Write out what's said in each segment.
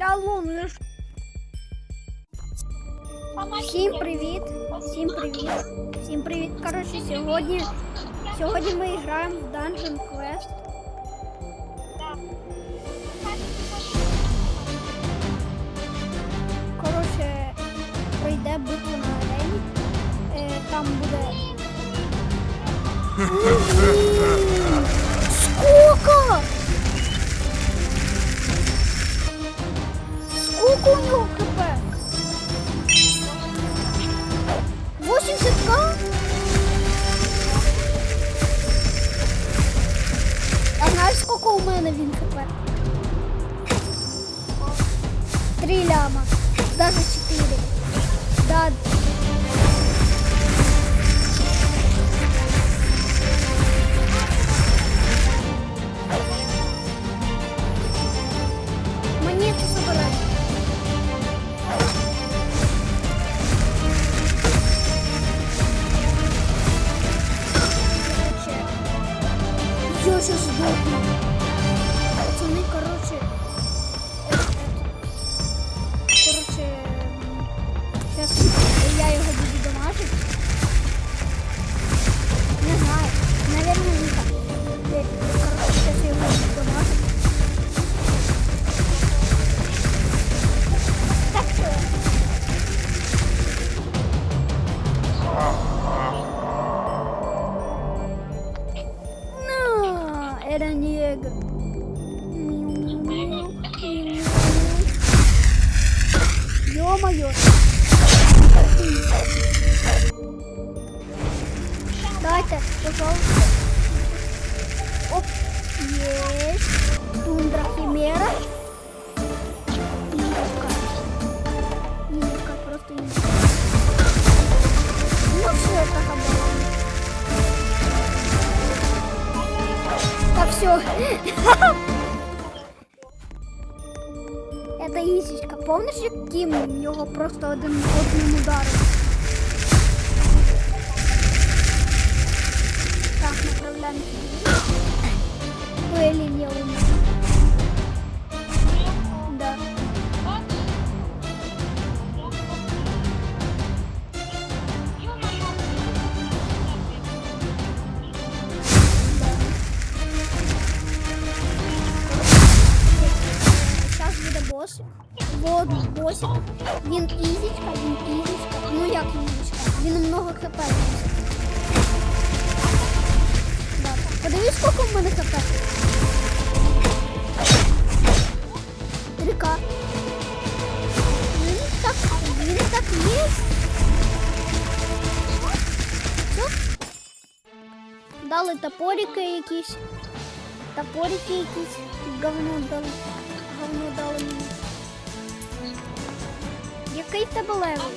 Алло, ну я ж... Всім привіт! Всім привіт! Всім привіт! Коротше, сьогодні, сьогодні ми граємо в Dungeon Quest. Коротше, пройде битву на арені. Е, там буде. Сколько? Сколько у Инка, просто инка. Ну все, это хабар. Так, все. Это Ісічка. Помниш, як Кім його просто один одним ударом? Так, направляємо. Блін, Вот. Він ізічка, він ізічка. Ну як ізічка? Він много хп. Да. Подивись, скільки в мене хп. 3К. Він так, він так є. Все. Дали топорики якісь. Топорики якісь. Говно дали. Який в тебе левел?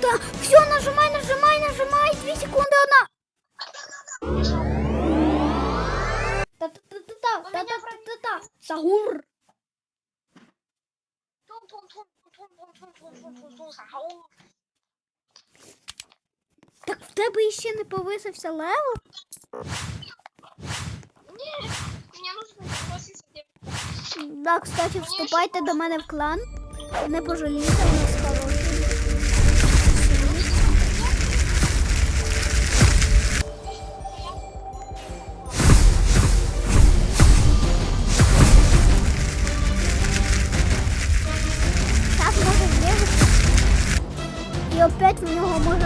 Та, все, нажимай, нажимай, нажимай. Дві секунди, одна. Та-та-та-та-та, та-та-та-та-та. Сагур. Так в тебе іще не повисився левел? Мне нужно спросить, где Да, кстати, вступайте до мене в клан. Не пожалійте, у нас хороший. Так може врізати. І опять в нього може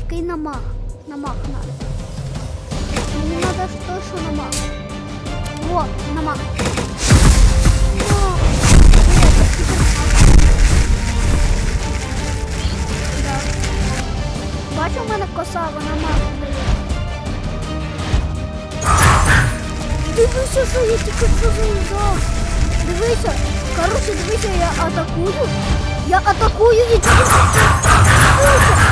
ловкий намах. Намах надо. Мне надо что, что намах. Вот, намах. Бачу, в мене коса, вона мама Дивися, що я тільки що зав'язав. Дивися. Коротше, дивися, я атакую. Я атакую і дивися.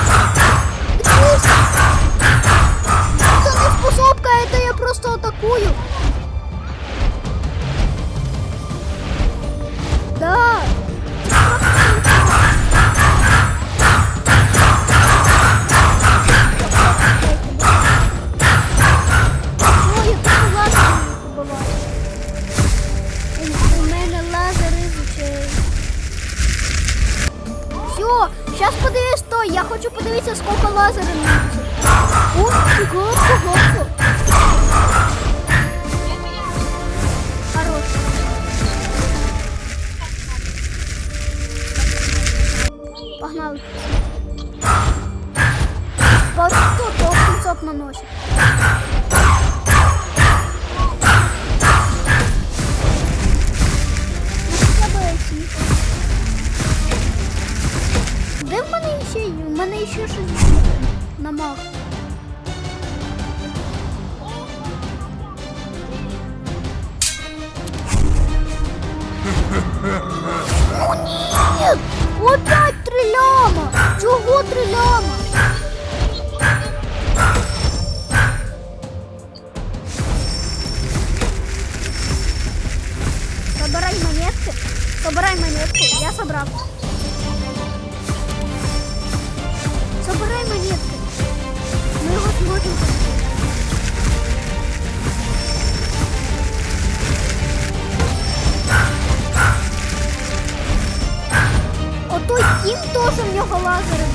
Dios.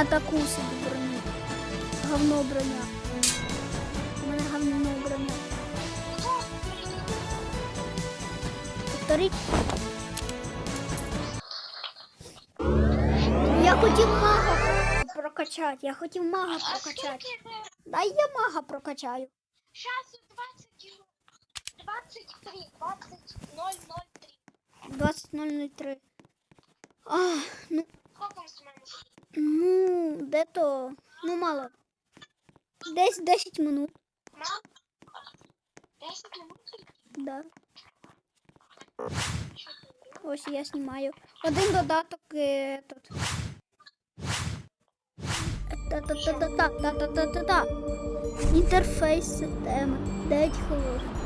А, таку собі броню. Говно броня. У мене говно броня. Повторіть. Я хотів мага прокачати. Я хотів мага прокачати. Дай я мага прокачаю. Зараз 20 23, 20.003. 20.003. А, ну. Сколько у нас Ну, де то? Ну, мало. Десь 10 минут. Мало? минут? Да. Ось я снимаю. Один додаток е, этот. Та-та-та-та-та-та-та-та-та. Інтерфейс системи. 9 хвилин.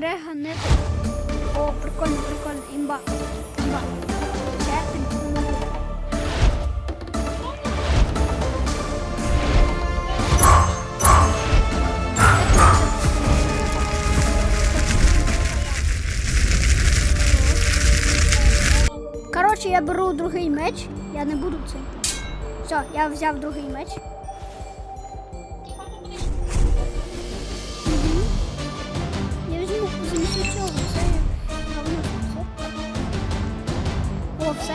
Грега не О, прикольно, прикольно, імба. Імба. Коротше, я беру другий меч, я не буду цим. Все, я взяв другий меч. Все?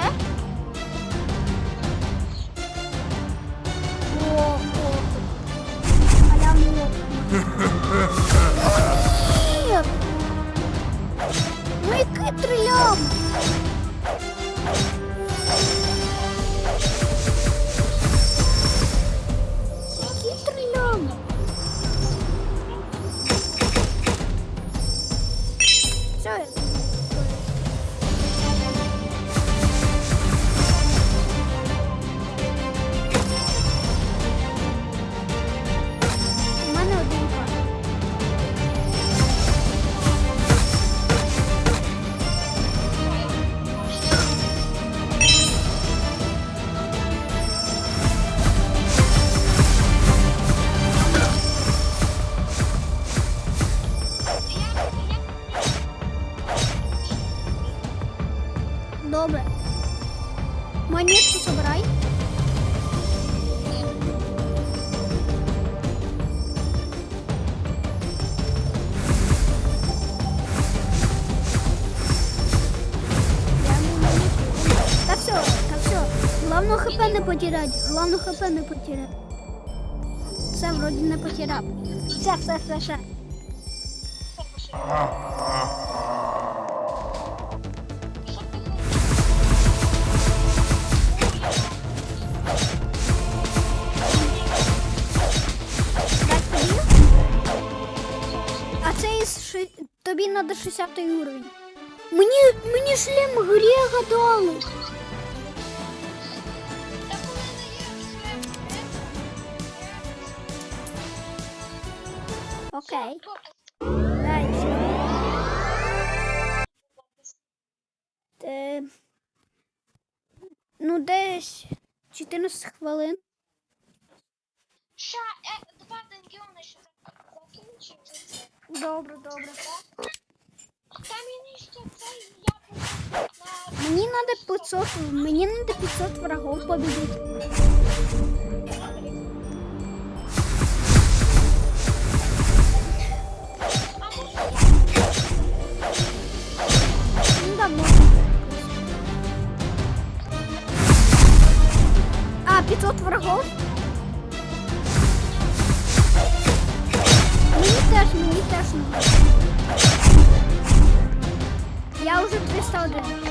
О, о. Аля. Нет. Ну який трилям? Який трилям? Добре. Монетку собирай. Та все, та. Главное хп не потерять. Главное хп не потерять. Все, вроді не потеряв. Все, все, все, все. Треба 60 уровень. Мені, мені шлем Грега дали. Окей. Дальше. Е, ну, десь 14 хвилин. Ша, е, два доньйони ще закінчив. Добре, добре. Мені ще це я буду на Мені треба 500, мені треба 500 врагов победить. Ну можна. А, 500 врагов? Мені теж, мені теж надо. Já usa o cristal dele.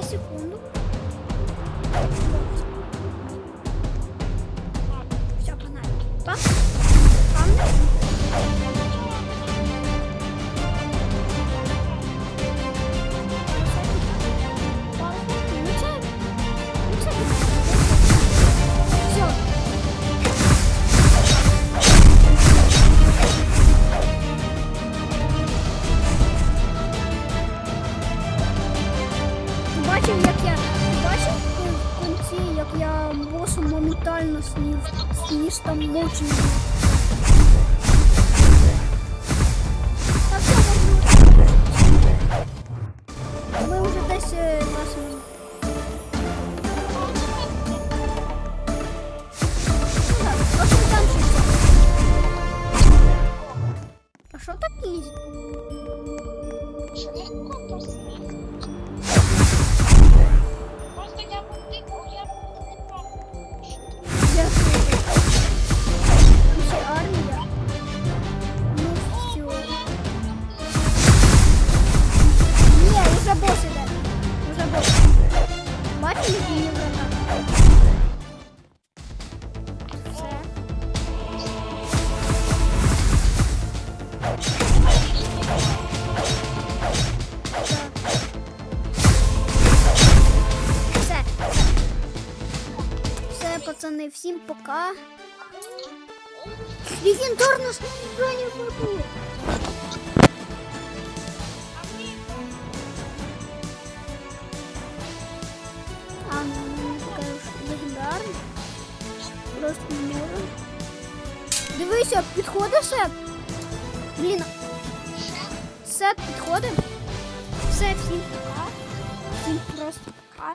Segundo. Só pra nada. Tá? e está muito. Легендарна броня вибух. А, ну, вона не така уж легендарна. Просто не можу. Дивися, підходить сет. Блін, сет підходить. Все, всім пока. Всім просто пока.